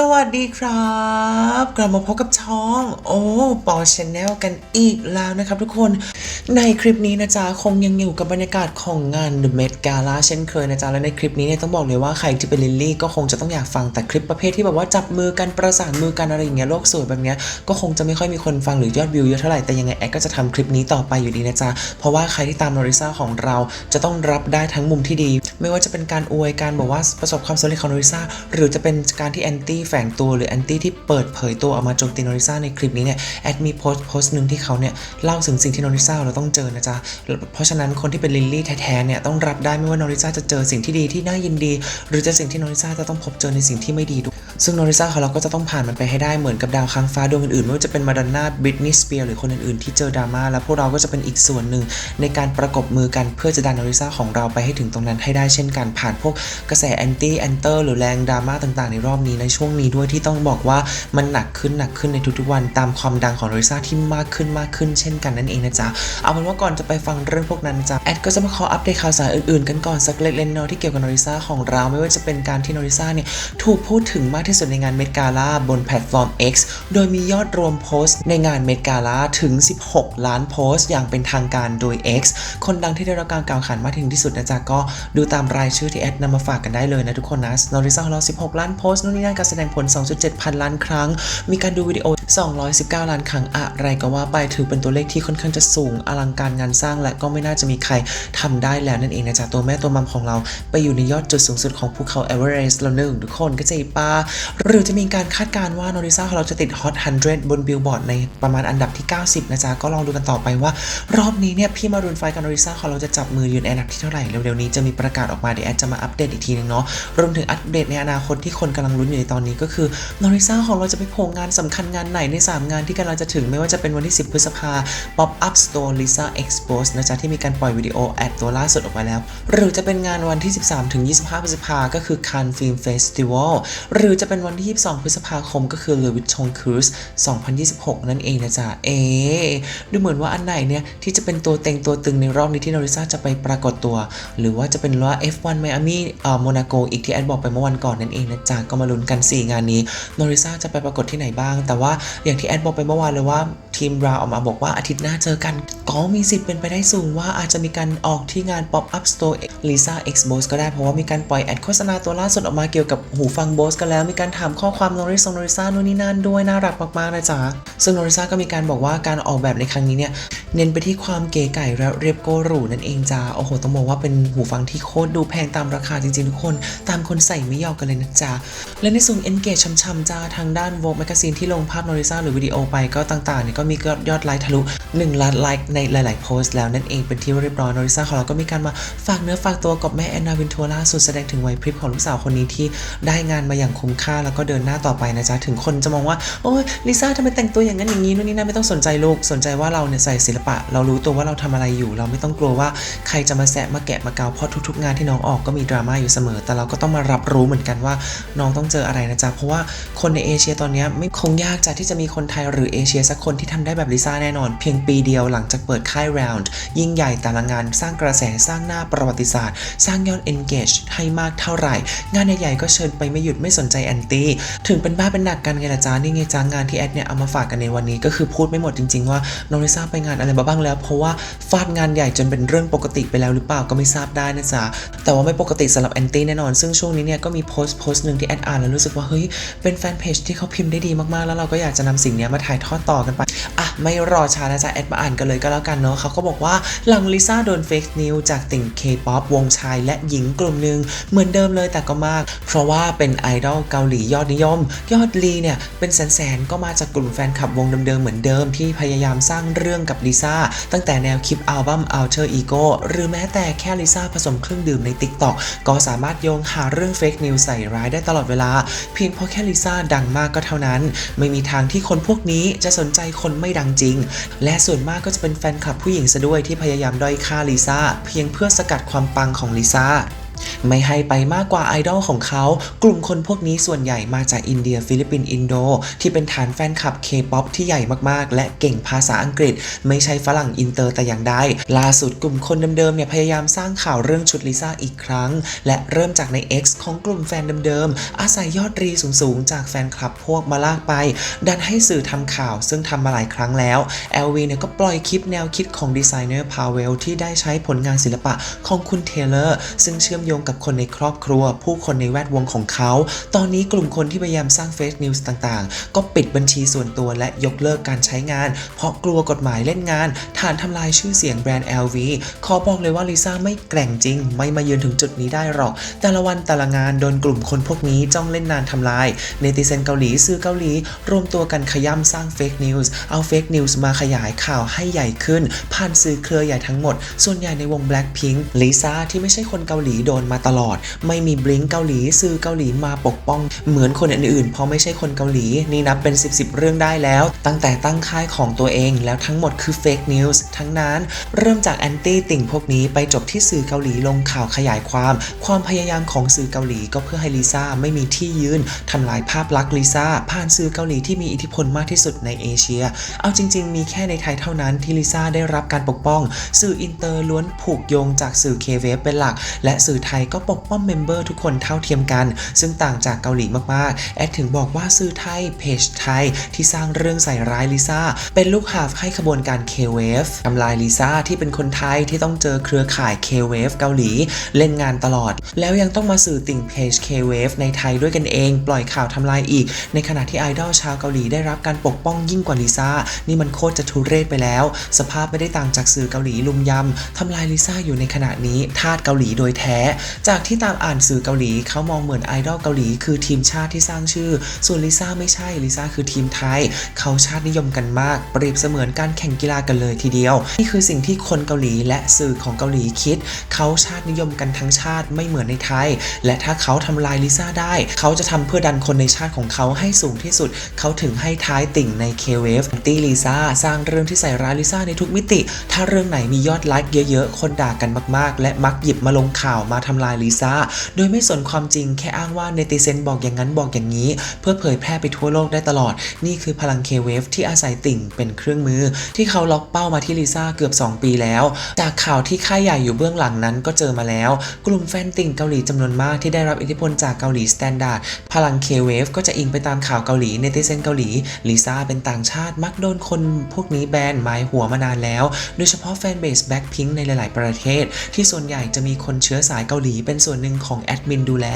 สวัสดีครับ กลับมาพบกับช่อง โอ้ปอชแนลกันอีกแล้วนะครับทุกคนในคลิปนี้นะจ๊ะ คงยังอยู่กับบรรยากาศของงาน The Met Gala เช่นเคยนะจ๊ะ และในคลิปนี้เนี่ยต้องบอกเลยว่าใครที่เป็นลิลลี่ก็คงจะต้องอยากฟังแต่คลิปประเภทที่แบบว่าจับมือกันประสานมือกันอะไรอย่างเงี้ยโลกสวยแบบเนี้ยก็คงจะไม่ค่อยมีคนฟังหรือยอดวิวเยอะเท่าไหร่แต่ยังไงแอดก็จะทำคลิปนี้ต่อไปอยู่ดีนะจ๊ะเพราะว่าใครที่ตามโนริซาของเราจะต้องรับได้ทั้งมุมที่ดี ไม่ว่าจะเป็นการอวยการบอกว่าประสบความสำเร็จของโนริซาหรือจะเป็นการที่แอนตี้แฝงตัวหรือแอนตี้ที่เปิดเผยตัวออกมาโจมตีโนริซาในคลิปนี้เนี่ยแอดมีโพสต์โพสต์หนึ่งที่เขาเนี่ยเล่าถึงสิ่งที่โนริซาเราต้องเจอนะจ๊ะ เพราะฉะนั้นคนที่เป็นลิลลี่แท้ๆเนี่ยต้องรับได้ไม่ว่าโนริซาจะเจอสิ่งที่ดีที่น่ายินดี หรือจะสิ่งที่โนริซาจะต้องพบเจอในสิ่งที่ไม่ดีด้วยซึ่งโนริซาของเราก็จะต้องผ่านมันไปให้ได้เหมือนกับดาวค้างฟ้าดวงอื่นๆไม่ว่าจะเป็นมาดอนน่าบริตนีย์สเปียร์หรือคนอื่นๆที่เจอดราม่าแล้วพวกเราก็จะเป็นอีกส่วนหนึ่งในการประกบมือกันเพื่อจะดันโนริซาของเราไปให้ถึงตรงนั้นให้ได้เช่นกันผ่านพวกกระแสแอนตี้แอนเตอร์หรือแรงดราม่าต่างๆ ในรอบนี้ในช่วงนี้ด้วยที่ต้องบอกว่ามันหนักขึ้นหนักขึ้นในทุกๆวันตามความดังของโนริซาที่มากขึ้นมากขึ้นเช่นกันนั่นเองนะจ๊ะเอาเป็นว่าก่อนจะไปฟังเรื่องพวกนั้นนะจ๊ะแอดก็จะมาขออัปเดตข่าวสารอื่นๆกันก่อนสักเล็กๆน้อยที่เกี่ยวกับโนริซาของเราไม่ว่าจะเป็นการที่โนริซาเนี่ยถูกพูดถึงมากที่สุดในงานเมดกาล่าบนแพลตฟอร์ม X โดยมียอดรวมโพสต์ในงานเมดกาล่าถึง 16 ล้านโพสต์ อย่างเป็นทางการโดย X คนดังที่ได้รับการกล่าวขานมากถึงที่สุดนะจ๊ะก็ดูตามรายชื่อที่แอดนำมาฝากกันได้เลยนะทุกคนนะโนริซาของเรา 16 ล้านโพสต์นู่นนี่นั่นการแสดงผล 2.7 พันล้านครั้ง มีการดูวิดีโอ 219 ล้านครั้งอะไรก็ว่าไปถือเป็นตัวเลขที่ค่อนข้างจะสูงอลังการงานสร้างและก็ไม่น่าจะมีใครทำได้แล้วนั่นเองนะจ๊ะตัวแม่ตัวมัมของเรา ไปอยู่ในยอดจุดสูงสุดของภูเขาเอเวอเรสต์แล้วหนึ่งทุกคนก็จะปาหรือจะมีการคาดการณ์ว่าโนริซาของเราจะติดฮอต100 บนบิลบอร์ดในประมาณอันดับที่ 90 นะจ๊ะ ก็ลองดูกันต่อไปว่า รอบนี้เนี่ย พี่มารุนไฟกับโนริซาของเราจะจับมืออยู่ในอันดับที่เท่าไหร่ เร็วๆนี้จะมีประกาศออกมาเดี๋ยวแอดจะมาอัปเดตอีกทีนึงเนาะรวมถึงอัปเดตในอนาคตที่คนกำลังลุ้นอยู่ในตอนนี้ก็คือโนริซาของเราจะไปโผล่งานสำคัญงานไหนใน 3 งานที่กำลังจะถึงไม่ว่าจะเป็นวันที่ 10 พฤษภา Pop Up Store Lisa Expose นะจ๊ะที่มีการปล่อยวิดีโอแอดตัวล่าสุดออกมาแล้ว หรือจะเป็นงานวันที่ 13 ถึง 25 พฤษภาก็คือ Cannes Film Festival หรือจะเป็นวันที่ 22 พฤษภาคมก็คือ Louis Vuitton Cruise 2026 นั่นเองนะจ๊ะเอ๊ดูเหมือนว่าอันไหนเนี่ยที่จะเป็นตัวเต็งตัวตึงในรอบนี้ที่โนริซาจะไปปรากฏตัว หรือว่าจะเป็นว่า F1 Miami เอ่อโมนาโกอีกที่แอดบอกไปเมื่อวันก่อนนั่นเองนะจ๊ะก็มาลุ้นกัน 4 งานนี้โนริซาจะไปปรากฏที่ไหนบ้าง แต่ว่าอย่างที่แอนบอกไปเมื่อวานเลยว่า ทีมเราออกมาบอกว่าอาทิตย์หน้าเจอกัน ก็มีสิทธิ์เป็นไปได้สูงว่าอาจจะมีการออกที่งาน Pop Up Store Lisa X Bose ก็ได้เพราะว่ามีการปล่อยแอดโฆษณาตัวล่าสุดออกมาเกี่ยวกับหูฟัง Bose กันแล้ว มีการถามข้อความโนริซงโนริซานู่นนี่นั่นด้วยน่ารักมากๆนะจ๊ะซึ่งโนริซาก็มีการบอกว่าการออกแบบในครั้งนี้เนี่ยเน้นไปที่ความเก๋ไก่และเรียบโกหรูนั่นเองจ้าโอ้โหต้องบอกว่าเป็นหูฟังที่โคตรดูแพงตามราคาจริงๆทุกคน ตามคนใส่ไม่ยอมกันเลยนะจ๊ะและในส่วน engage ช่ำๆจ้าทางด้าน Vogue Magazine ที่ลงภาพโนริซาหรือวิดีโอไปก็ต่างๆเนี่ยก็มียอดไลค์ทะลุ 1 ล้านไลค์ในหลาย ๆ โพสต์แล้วนั่นเองเป็นที่เรียบร้อยโนริซาของเราก็มีการมาฝากเนื้อฝากตัวกับแม่แอนนาวินทัวล่าสุดแสดงถึงวัยพริบของลูกสาวคนนี้ที่ได้งานมาอย่างคุ้มค่าแล้วก็เดินหน้าต่อไปนะจ๊ะถึงคนจะมองว่าโอ้ยลิซ่าทำไมแต่งตัวอย่างนั้นอย่างนี้นู่นนี่นั่นไม่ต้องสนใจลูกสนใจว่าเราเนี่ยใส่ศิลปะ เรารู้ตัวว่าเราทำอะไรอยู่ เราไม่ต้องกลัวว่าใครจะมาแซะมาแกะมาเกาเพราะทุก ๆ งานที่น้องออกก็มีดราม่าอยู่เสมอ แต่เราก็ต้องมารับรู้เหมือนกันว่าน้องต้องเจออะไรนะจ๊ะเพราะว่าคนในเอเชียตอนนี้ไม่คงยากจ้ะที่จะมีคนไทยหรือเอเชียสักคนที่ทำได้แบบลิซ่าแน่นอน เพียงปีเดียวหลังจากเปิดค่าย Round ยิ่งใหญ่แต่ละงานสร้างกระแสสร้างหน้าประวัติศาสตร์ สร้างยอด engage ให้มากเท่าไหร่ งานใหญ่ๆก็เชิญไปไม่หยุดไม่สนใจแอนตี้ถึงเป็นบ้าเป็นหนักกันไงล่ะจ้านี่ไงจ้างานที่แอดเนี่ยเอามาฝากกันในวันนี้ก็คือพูดไม่หมดจริง ๆ ว่าน้องลิซ่าไปงานอะไรบ้างแล้ว เพราะว่าฟาดงานใหญ่จนเป็นเรื่องปกติไปแล้วหรือเปล่าก็ไม่ทราบได้นะจ๊ะแต่ว่าไม่ปกติสำหรับแอนตี้แน่นอน ซึ่งช่วงนี้เนี่ยก็มีโพสต์โพสต์หนึ่งที่แอดอ่านแล้วรู้สึกว่าเฮ้ยเป็นแฟนเพจที่เขาพิมพ์ได้ดีมากๆ แล้วเราก็อยากจะนำสิ่งนี้มาถ่ายทอดต่อกันไปอะไม่รอช้านะจ๊ะแอดมาอ่านกันเลยก็แล้วกันเนาะเขาก็บอกว่าหลังลิซ่าโดนเฟกนิวจากติ่งเคป๊อปวงชายและหญิงกลุ่มหนึ่งเหมือนเดิมเลยแต่ก็มาก เพราะว่าเป็นไอดอลเกาหลียอดนิยม ยอดลีเนี่ยเป็นแสนๆก็มาจากกลุ่มแฟนคลับวงเดิมๆเหมือนเดิมที่พยายามสร้างเรื่องกับลิซ่าตั้งแต่แนวคลิปอัลบั้ม Alter Ego หรือแม้แต่แค่ลิซ่าผสมเครื่องดื่มใน TikTok ก็สามารถโยงหาเรื่องเฟกนิวใส่ร้ายได้ตลอดเวลา เพียงเพราะแค่ลิซ่าดังมากก็เท่านั้น ไม่มีทางที่คนพวกนี้จะสนใจคนไม่ดังจริง และส่วนมากก็จะเป็นแฟนคลับผู้หญิงซะด้วยที่พยายามด้อยค่าลิซ่าเพียงเพื่อสกัดความปังของลิซ่า ไม่ให้ไปมากกว่าไอดอลของเขา กลุ่มคนพวกนี้ส่วนใหญ่มาจากอินเดียฟิลิปปินส์อินโด ที่เป็นฐานแฟนคลับเคป๊อปที่ใหญ่มากๆ และเก่งภาษาอังกฤษ ไม่ใช่ฝรั่งอินเตอร์แต่อย่างใดล่าสุดกลุ่มคนเดิมๆเนี่ยพยายามสร้างข่าวเรื่องชุดลิซ่าอีกครั้ง และเริ่มจากใน X ของกลุ่มแฟนเดิมๆอาศัยยอดรีสูงๆ จากแฟนคลับพวกมาลากไป ดันให้สื่อทำข่าวซึ่งทำมาหลายครั้งแล้ว LV เนี่ยก็ปล่อยคลิปแนวคิดของดีไซเนอร์พาเวลที่ได้ใช้ผลงานศิลปะของคุณเทเลอร์ซึ่งเชื่อมโยงกับคนในครอบครัว ผู้คนในแวดวงของเขา ตอนนี้กลุ่มคนที่พยายามสร้างเฟซนิวส์ต่างๆ ก็ปิดบัญชีส่วนตัวและยกเลิกการใช้งาน เพราะกลัวกฎหมายเล่นงาน ฐานทำลายชื่อเสียงแบรนด์ LV ขอบอกเลยว่าลิซ่าไม่แกร่งจริง ไม่มายืนถึงจุดนี้ได้หรอก แต่ละวันแต่ละงานโดนกลุ่มคนพวกนี้จ้องเล่นนานทำลาย เนติเซนเกาหลีสื่อเกาหลี รวมตัวกันขย้ำสร้างเฟกนิวส์เอาเฟกนิวส์มาขยายข่าวให้ใหญ่ขึ้น ผ่านสื่อเครือใหญ่ทั้งหมด ส่วนใหญ่ในวง Blackpink ลิซ่าที่ไม่ใช่คนเกาหลีโดนมาตลอด ไม่มีบลิงเกาหลีสื่อเกาหลีมาปกป้อง เหมือนคนอื่นๆ เพราะไม่ใช่คนเกาหลี นี่นับเป็น 10บสเรื่องได้แล้ว ตั้งแต่ตั้งค่ายของตัวเองแล้วทั้งหมดคือเฟกนิวส์ทั้งนั้นเริ่มจากแอนตี้ติ่งพวกนี้ไปจบที่สื่อเกาหลีลงข่าวขยายความ ความพยายามของสื่อเกาหลีก็เพื่อให้ลิซ่าไม่มีที่ยืนทำลายภาพลักษณ์ลิซ่าผ่านสื่อเกาหลีที่มีอิทธิพลมากที่สุดในเอเชีย เอาจริง ๆ มีแค่ในไทยเท่านั้นที่ลิซ่าได้รับการปกป้อง สื่ออินเตอร์ล้วนผูกโยงจากสื่อเคเวฟเป็นหลัก และสื่อไทยก็ปกป้องเมมเบอร์ทุกคนเท่าเทียมกัน ซึ่งต่างจากเกาหลีมากๆ แอดถึงบอกว่าสื่อไทยเพจไทยที่สร้างเรื่องใส่ร้ายลิซ่าเป็นลูกหาบให้ขบวนการเคเวฟทำลายลิซ่าที่เป็นคนไทยที่ต้องเจอเครือข่ายเคเวฟเกาหลีเล่นงานตลอด แล้วยังต้องมาสื่อติ่งเพจ K-Wave ในไทยด้วยกันเอง ปล่อยข่าวทำลายอีก ในขณะที่ไอดอลชาวเกาหลีได้รับการปกป้องยิ่งกว่าลิซ่านี่มันโคตรจะทุเรศไปแล้ว สภาพไม่ได้ต่างจากสื่อเกาหลีลุมยำทำลายลิซ่าอยู่ในขณะนี้ทาสเกาหลีโดยแท้จากที่ตามอ่านสื่อเกาหลีเขามองเหมือนไอดอลเกาหลีคือทีมชาติที่สร้างชื่อ ส่วนลิซ่าไม่ใช่ลิซ่าคือทีมไทย เขาชาตินิยมกันมาก เปรียบเสมือนการแข่งกีฬากันเลยทีเดียว นี่คือสิ่งที่คนเกาหลีและสื่อของเกาหลีคิด เขาชาตินิยมกันทั้งชาติไม่เหมือนในไทย และถ้าเขาทำลายลิซ่าได้ เขาจะทำเพื่อดันคนในชาติของเขาให้สูงที่สุด เขาถึงให้ท้ายติ่งใน K-Wave ตีลิซ่าสร้างเรื่องที่ใส่ร้ายลิซ่าในทุกมิติ ถ้าเรื่องไหนมียอดไลค์เยอะๆ คนด่ากันมากๆ และมักหยิบมาลงข่าวมาทำลายลิซ่า โดยไม่สนความจริงแค่อ้างว่าเนติเซนบอกอย่างนั้นบอกอย่างนี้ เพื่อเผยแพร่ไปทั่วโลกได้ตลอด นี่คือพลัง K-Wave ที่อาศัยติ่งเป็นเครื่องมือ ที่เขาล็อกเป้ามาที่ลิซ่าเกือบ 2 ปีแล้ว จากข่าวที่ค่ายใหญ่อยู่เบื้องหลังนั้นก็เจอมาแล้ว กลุ่มแฟนติ่งเกาหลีจำนวนมากที่ได้รับอิทธิพลจากเกาหลีสแตนดาร์ดพลัง K-Wave ก็จะอิงไปตามข่าวเกาหลีเนติเซนเกาหลีลิซ่าเป็นต่างชาติมักโดนคนพวกนี้แบนหมายหัวมานานแล้ว โดยเฉพาะแฟนเบสแบ็คพิงในหลาย ๆ ประเทศ ที่ส่วนใหญ่จะมีคนเชื้อสายเกาาหลีเป็นส่วนหนึ่งของแอดมินดูแล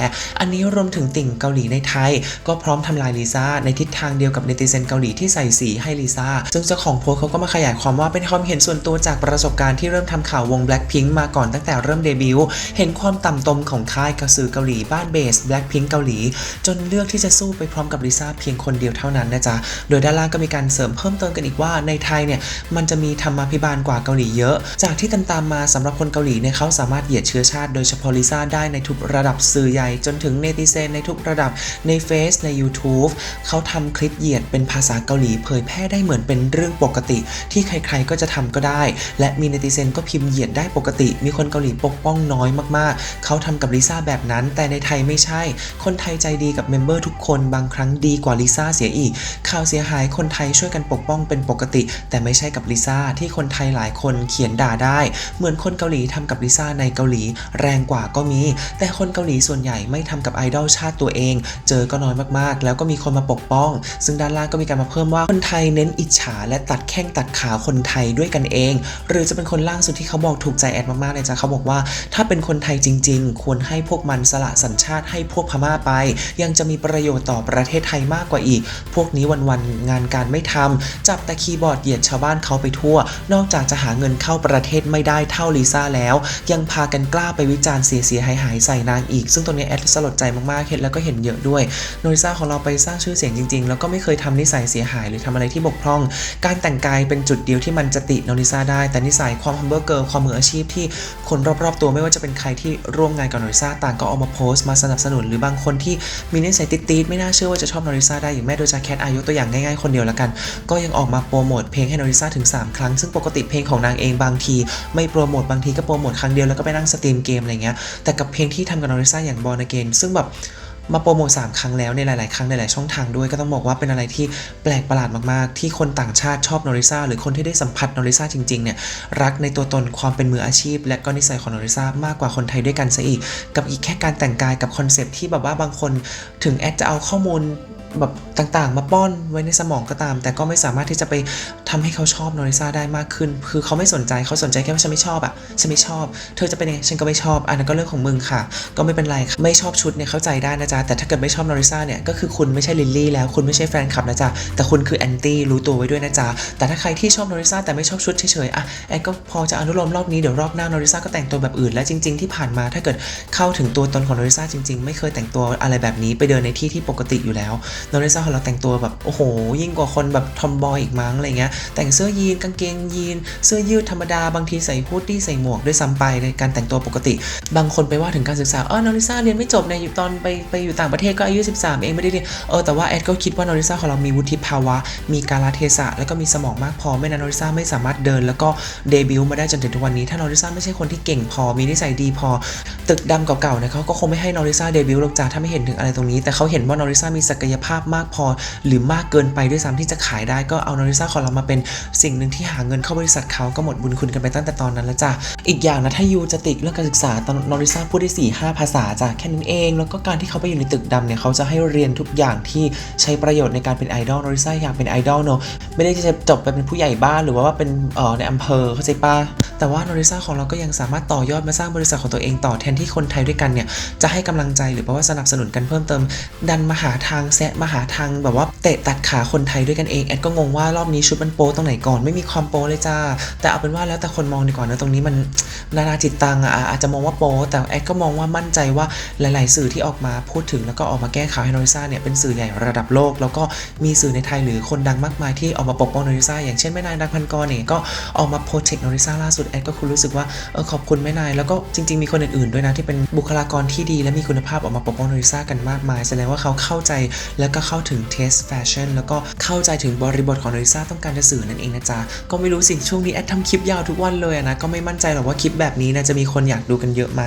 อันนี้รวมถึงติ่งเกาหลีในไทย ก็พร้อมทำลายลิซ่าในทิศทางเดียวกับเนติเซนเกาหลีที่ใส่สีให้ลิซ่าซึ่งเจ้าของโพสเขาก็มาขยายความว่าเป็นความเห็นส่วนตัวจากประสบการณ์ที่เริ่มทำข่าววง Blackpink มาก่อนตั้งแต่เริ่มเดบิวต์เห็นความต่ำตมของค่ายกระสือเกาหลีบ้านเบส Blackpink เกาหลี จนเลือกที่จะสู้ไปพร้อมกับลิซ่าเพียงคนเดียวเท่านั้นนะจ๊ะโดยด้านล่างก็มีการเสริมเพิ่มเติมกันอีกว่าในไทยเนี่ยมันจะมีธรรมาภิบาลกว่าเกาหลีเยอะ จากที่ตามๆมาสำหรับคนเกาหลีเนี่ยเขาสามารถเหยียดเชื้อชาติโดยเฉพาะลิซ่าได้ในทุกระดับสื่อใหญ่จนถึงเนติเซนในทุกระดับในเฟซใน YouTube เขาทำคลิปเหยียดเป็นภาษาเกาหลีเผยแพร่ได้เหมือนเป็นเรื่องปกติ ที่ใครๆก็จะทำก็ได้ และมีเนติเซนก็พิมพ์เหยียดได้ปกติ มีคนเกาหลีปกป้องน้อยมากๆ เขาทำกับลิซ่าแบบนั้น แต่ในไทยไม่ใช่ คนไทยใจดีกับเมมเบอร์ทุกคนบางครั้งดีกว่าลิซ่าเสียอีก ข่าวเสียหายคนไทยช่วยกันปกป้องเป็นปกติ แต่ไม่ใช่กับลิซ่าที่คนไทยหลายคนเขียนด่าได้ เหมือนคนเกาหลีทำกับลิซ่าในเกาหลีแรงกว่าก็มี แต่คนเกาหลีส่วนใหญ่ไม่ทำกับไอดอลชาติตัวเอง เจอก็น้อยมากๆ แล้วก็มีคนมาปกป้อง ซึ่งด้านล่างก็มีการมาเพิ่มว่าคนไทยเน้นอิจฉา และตัดแข้งตัดขาคนไทยด้วยกันเอง หรือจะเป็นคนล่างสุดที่เขาบอกถูกใจแอดมากๆเลยจ้ะเขาบอกว่า ถ้าเป็นคนไทยจริง ๆ ควรให้พวกมันสละสัญชาติให้พวกพม่าไป ยังจะมีประโยชน์ต่อประเทศไทยมากกว่าอีก พวกนี้วันๆงานการไม่ทำจับแต่คีย์บอร์ดเหยียดชาวบ้านเขาไปทั่ว นอกจากจะหาเงินเข้าประเทศไม่ได้เท่าลิซ่าแล้ว ยังพากันกล้าไปวิจารณ์เสียเสียหายหายใส่นางอีก ซึ่งตรงนี้แอดสลดใจมากๆเห็นแล้วก็เห็นเยอะด้วยโนลิซ่าของเราไปสร้างชื่อเสียงจริง ๆ แล้วก็ไม่เคยทำนิสัยเสียหายหรือทำอะไรที่บกพร่อง การแต่งกายเป็นจุดเดียวที่มันจะติโนลิซ่าได้แต่นิสัยความฮัมเบอร์เกิร์ความมืออาชีพที่คนรอบๆ ตัวไม่ว่าจะเป็นใครที่ร่วมงานกับโนลิซ่าต่างก็เอามาโพสต์มาสนับสนุน หรือบางคนที่มีนิสัยติดๆไม่น่าเชื่อว่าจะชอบโนลิซ่าได้อย่างแม่โดยจาแคทอายุตัวอย่างง่ายๆคนเดียวล้วกัน ก็ยังออกมาโปรโมทเพลงให้โนลิซ่าถึง 3 ครั้ง ซึ่งปกติเพลงของนางเองบางที ไม่โปรโมทบางทีก็โปรโมทครั้งเดียวแล้วก็ไปนั่งสตรีมเกมอะไรเงี้ยงี้ย แต่กับเพลงที่ทำกับนอริซ่าอย่าง Born Again ซึ่งแบบมาโปรโมท3ครั้งแล้วในหลาย ๆ ครั้งในหลายช่องทางด้วยก็ต้องบอกว่าเป็นอะไรที่แปลกประหลาดมาก ๆ ที่คนต่างชาติชอบนอริซาหรือคนที่ได้สัมผัสนอริซาจริง ๆ เนี่ยรักในตัวตนความเป็นมืออาชีพ และก็นิสัยของนอริซามากกว่าคนไทยด้วยกันซะอีก กับอีกแค่การแต่งกายกับคอนเซปที่แบบว่าบางคนถึงแอดจะเอาข้อมูล แบบต่างๆ มาป้อนไว้ในสมองก็ตาม แต่ก็ไม่สามารถที่จะไปทำให้เขาชอบโนริซาได้มากขึ้น คือเขาไม่สนใจเขาสนใจแค่ว่าฉันไม่ชอบอะฉันไม่ชอบ เธอจะเป็นยังไงฉันก็ไม่ชอบอันนั้นก็เรื่องของมึงค่ะ ก็ไม่เป็นไรค่ะไม่ชอบชุดเนี่ยเข้าใจได้นะจ๊ะแต่ถ้าเกิดไม่ชอบโนริซาเนี่ยก็คือคุณไม่ใช่ลิลลี่แล้วคุณไม่ใช่แฟนคลับนะจ๊ะแต่คุณคือแอนตี้รู้ตัวไว้ด้วยนะจ๊ะแต่ถ้าใครที่ชอบโนริซาแต่ไม่ชอบชุดเฉยๆอะแอนก็พอจะอนุโลมรอบนี้เดี๋ยวรอบหน้านริซาก็แต่งตัวแบบอื่นและจริง ๆที่ผ่านมาถ้าเกิดเข้าถึงตัวตนของนริซาจริง ๆ ไม่เคยแต่งตัวอะไรแบบนี้ไปเดินในที่ที่ปกติอยู่แล้วนอริซาของเราแต่งตัวแบบโอ้โห ยิ่งกว่าคนแบบทอมบอยอีกมั้งอะไรเงี้ยแต่งเสื้อยีนกางเกงยีน เสื้อยืดธรรมดาบางทีใส่ฮูดดี้ใส่หมวกด้วยซ้ำไปในการแต่งตัวปกติ บางคนไปว่าถึงการศึกษาเออนอริซ่าเรียนไม่จบเนี่ยอยู่ตอนไปไปอยู่ต่างประเทศก็อายุ 13 เองไม่ได้เรียนเออแต่ว่าแอดก็คิดว่านอริซ่าของเรามีวุฒิภาวะ มีกาลเทศะแล้วก็มีสมองมากพอไม่นั้นนอริซ่าไม่สามารถเดิน แล้วก็เดบิวต์มาได้จนถึงทุกวันนี้ ถ้านอริซ่าไม่ใช่คนที่เก่งพอมีนิสัยดีพอ ตึกดำเก่าๆเนี่ยเขาก็คงไม่ให้นอริซาเดบิวต์หรอกจ้าถ้าไม่เห็นถึงอะไรตรงนี้ แต่เขาเห็นว่านอริซามีศักยภาพมากพอ หรือมากเกินไปด้วยซ้ำที่จะขายได้ก็เอานอริซาของเรามาเป็นสิ่งหนึ่งที่หาเงินเข้าบริษัทเขาก็หมดบุญคุณกันไปตั้งแต่ตอนนั้นแล้วจ้ะอีกอย่างนะถ้ายูจะติดเรื่องการศึกษาตอนนอริซาพูดได้สี่ห้าภาษาจ้ะแค่นั้นเอง แล้วก็การที่เขาไปอยู่ในตึกดำเนี่ยเขาจะให้เรียนทุกอย่างที่ใช้ประโยชน์ในการเป็นไอดอลนอริซาอยากเป็นไอดอลเนอะไม่ได้จะจบไปเป็นผู้ใหญ่บ้านหรือว่าเป็นเอ่อในอำเภอเข้าใจปะแต่ว่านอริซาของเราก็ยังสามารถต่อยอดมาสร้างบริษัทของตัวเองต่อแทนที่คนไทยด้วยกันเนี่ยจะให้กำลังใจหรือว่าสนับสนุนกันเพิ่มเติม ดันมาหาทางแซะมาหาทางแบบว่าเตะตัดขาคนไทยด้วยกันเองแอดก็งงว่ารอบนี้ชุดมันโป๊ตรงไหนก่อนไม่มีความโป๊เลยจ้า แต่เอาเป็นว่าแล้วแต่คนมองดีกว่านะตรงนี้มันนานาจิตตังอะอาจจะมองว่าโป๊แต่แอดก็มองว่ามั่นใจว่าหลาย ๆ สื่อที่ออกมาพูดถึงแล้วก็ออกมาแก้ข่าวให้นอริซ่าเนี่ยเป็นสื่อใหญ่ระดับโลก แล้วก็มีสื่อในไทยหรือคนดังมากมายที่ออกมาปกป้องนอริซ่าอย่างเช่นแม่นายดังพันกรเนี่ยก็ออกมาโปรเทคนอริซ่าล่าสุดแอดก็คุณรู้สึกว่าเออขอบคุณแม่นายแล้วก็จริง ๆ มีคนอื่น ๆ ด้วยนะที่เป็นบุคลากรที่ดีและมีคุณภาพออกมาปกป้องนอริซ่ากันมากมาย แสดงว่าเขาเข้าใจแลวก็เข้าถึงเทสแฟชั่นแล้วก็เข้าใจถึงบริบทของนอริซ่าต้องการจะสื่อนั่นเองนะจ๊ะ ก็ไม่รู้สิช่วงนี้แอดทำคลิปยาวทุกวันเลยนะ ก็ไม่มั่นใจหรอกว่าคลิปแบบนี้นะจะมีคนอยากดูกันเยอะไหม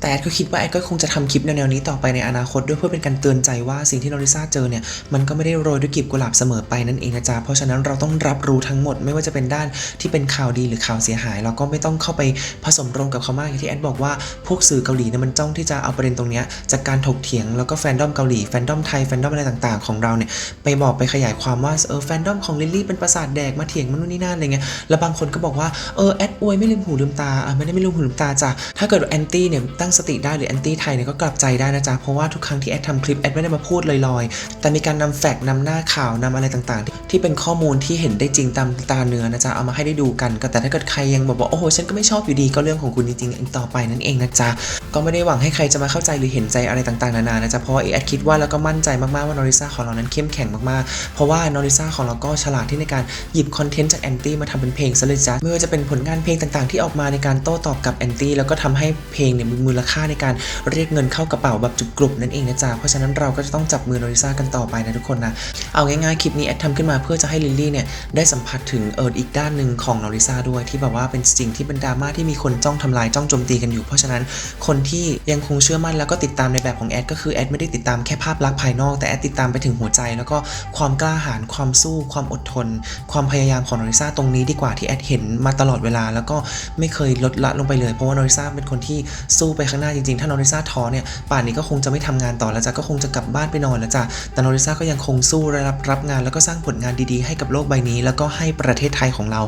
แต่แอดก็คิดว่าแอดก็คงจะทำคลิปแนวๆนี้ต่อไปในอนาคตด้วยเพื่อเป็นการเตือนใจว่าสิ่งที่นอริซ่าเจอเนี่ยมันก็ไม่ได้โรยด้วยกลีบกุหลาบเสมอไปนั่นเองนะจ๊ะ เพราะฉะนั้นเราต้องรับรู้ทั้งหมดไม่ว่าจะเป็นด้านที่เป็นข่าวดีหรือข่าวเสียหาย เราก็ไม่ต้องเข้าไปผสมรงกับเขามากอย่างที่แอดบอกว่าพวกสื่อเกาหลีเนี่ยมันจ้องที่จะเอาประเด็นตรงเนี้ยจากการถกเถียงแล้วก็แฟนดอมเกาหลีแฟนดอมไทยแฟนดอมอะไรต่างๆ ของเราเนี่ยไปบอกไปขยายความว่าเออแฟนดอมของลิลลี่เป็นประสาทแดกมาเถียงมันนู่นนี่นั่นอะไรเงี้ยแล้วบางคนก็บอกว่าเออแอดอวยไม่ลืมหูลืมตาอะไม่ได้ไม่ลืมหูลืมตาจ้ะถ้าเกิดแอนตี้เนี่ยตั้งสติได้หรือแอนตี้ไทยเนี่ยก็กลับใจได้นะจ๊ะเพราะว่าทุกครั้งที่แอดทำคลิปแอดไม่ได้มาพูดลอยๆ แต่มีการนำแฟกต์นำหน้าข่าวนำอะไรต่างๆ ที่เป็นข้อมูลที่เห็นได้จริงตามตาเนื้อนะจ๊ะเอามาให้ได้ดูกันก็แต่ถ้าเกิดใครยังบอกว่าโอ้โหฉันก็ไม่ชอบอยู่ดีก็เรื่องของคุณจริงๆต่อไปนั่นเองนะจ๊ะ ก็ไม่ได้หวังให้ใครจะมาเข้าใจหรือเห็นใจอะไรต่างๆนานานะจ๊ะเพราะว่าแอดคิดว่าแล้วก็มั่นใจมากๆว่านอริซ่าของเรานั้นเข้มแข็งมากๆ เพราะว่านอริซ่าของเราก็ฉลาดที่ในการหยิบคอนเทนต์จากแอนตี้มาทำเป็นเพลงซะเลยจ้ะไม่ว่าจะเป็นผลงานเพลงต่างๆ ที่ออกมาในการโต้ตอบกับแอนตี้แล้วก็ทำให้เพลงเนี่ยมีมูลค่าในการเรียกเงินเข้ากระเป๋าแบบจุกกรุบนั่นเองนะจ๊ะเพราะฉะนั้นเราก็จะต้องจับมือนอริซ่ากันต่อไปนะทุกคนนะเอาง่ายๆคลิปนี้แอดทำขึ้นมาเพื่อจะให้ลิลลี่เนี่ยได้สัมผัสถึงเอออีกด้านหนึ่งของนอริซาด้วยที่แบบว่าเป็นสิ่งที่เป็นดราม่าที่มีคนจ้องทำลายจ้องโจมตีกันอยู่ เพราะฉะนั้นคนที่ยังคงเชื่อมั่นแล้วก็ติดตามในแบบของแอดก็คือแอดไม่ได้ติดตามแค่ภาพลักษณ์ภายนอก แต่แอดติดตามไปถึงหัวใจ แล้วก็ความกล้าหาญความสู้ความอดทน ความพยายามของนอริซ่าตรงนี้ดีกว่าที่แอดเห็นมาตลอดเวลา แล้วก็ไม่เคยลดละลงไปเลย เพราะว่านอริซ่าเป็นคนที่สู้ไปข้างหน้าจริงๆ ถ้านอริซ่าท้อเนี่ยป่านนี้ก็คงจะไม่ทำงานต่อแล้วจ้ะก็คงจะกลับบ้านไปนอนแล้วจ้ะแต่นอริซ่าก็ยังคงสู้และรับรับงาน แล้วก็สร้างผลงานดีๆ ให้กับโลกใบนี้ แล้วก็ให้ประเทศไทยของเรา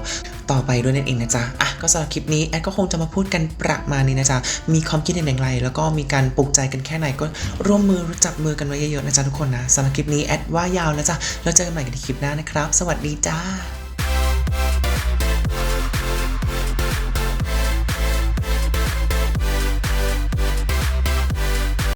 ต่อไปด้วยนั่นเองนะจ๊ะอะก็สำหรับคลิปนี้แอดก็คงจะมาพูดกันประมาณนี้นะจ๊ะมีความคิดเห็นอย่างไร แล้วก็มีการปลุกใจกันแค่ไหนก็ร่วมมือจับมือกันไว้เยอะๆนะจ๊ะทุกคนนะสำหรับคลิปนี้แอดว่ายาวแล้วจ้ะแล้วเจอกันใหม่กันในคลิปหน้านะครับ สวัสดีจ้า